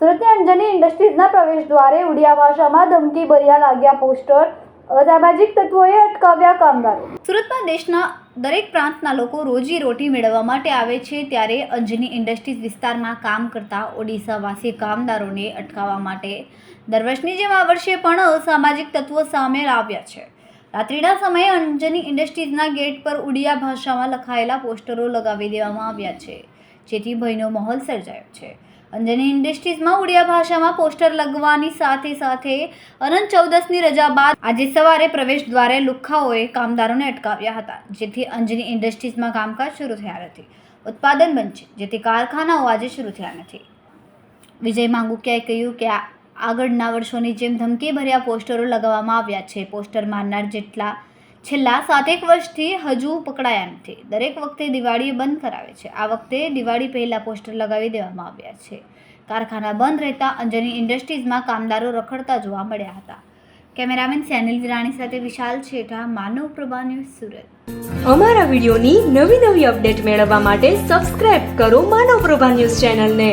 સુરતની અંજની ઇન્ડસ્ટ્રીઝના પ્રવેશ દ્વારે ઉડિયા ભાષામાં ધમકી ભર્યા લાગ્યા પોસ્ટર. અસામાજિક તત્વોએ અટકાવ્યા કામદારો. સુરતમાં દેશના દરેક પ્રાંતના લોકો રોજી રોટી મેળવવા માટે આવે છે ત્યારે અંજની ઇન્ડસ્ટ્રીઝ વિસ્તારમાં કામ કરતા ઓડિશાવાસી કામદારોને અટકાવવા માટે દર વર્ષની જેમ આ વર્ષે પણ અસામાજિક તત્વો સામે આવ્યા છે. રાત્રિના સમયે અંજની ઇન્ડસ્ટ્રીઝના ગેટ પર ઉડિયા ભાષામાં લખાયેલા પોસ્ટરો લગાવી દેવામાં આવ્યા છે, જેથી ભયનો માહોલ સર્જાયો છે. અંજની ઇન્ડસ્ટ્રીઝમાં ઉડિયા ભાષામાં પોસ્ટર લગવાની સાથે સાથે અનંત ચૌદસની રજા બાદ આજે સવારે પ્રવેશ દ્વારે લુખ્ખાઓએ કામદારોને અટકાવ્યા હતા, જેથી અંજની ઇન્ડસ્ટ્રીઝમાં કામકાજ શરૂ થયા નથી. ઉત્પાદન બનશે જેથી કારખાનાઓ આજે શરૂ થયા નથી. વિજય માંગુકિયાએ કહ્યું કે આ આગળના વર્ષોની જેમ ધમકી ભર્યા પોસ્ટરો લગાવવામાં આવ્યા છે. પોસ્ટર મારનાર જેટલા છેલ્લા સાતેક વર્ષથી હજુ પકડાયા નથી. દરેક વખતે દિવાળી બંધ કરાવે છે. આ વખતે દિવાળી પહેલાં પોસ્ટર લગાવી દેવામાં આવ્યા છે. કારખાના બંધ રહેતા અંજની ઇન્ડસ્ટ્રીઝમાં કામદારો રખડતા જોવા મળ્યા હતા. કેમેરામેન સેનિલ વિરાણી સાથે વિશાલ છેઠા, માનવ પ્રભા ન્યૂઝ સુરત. અમારા વિડીયોની નવી નવી અપડેટ મેળવવા માટે સબસ્ક્રાઇબ કરો માનવ પ્રભા ન્યૂઝ ચેનલને.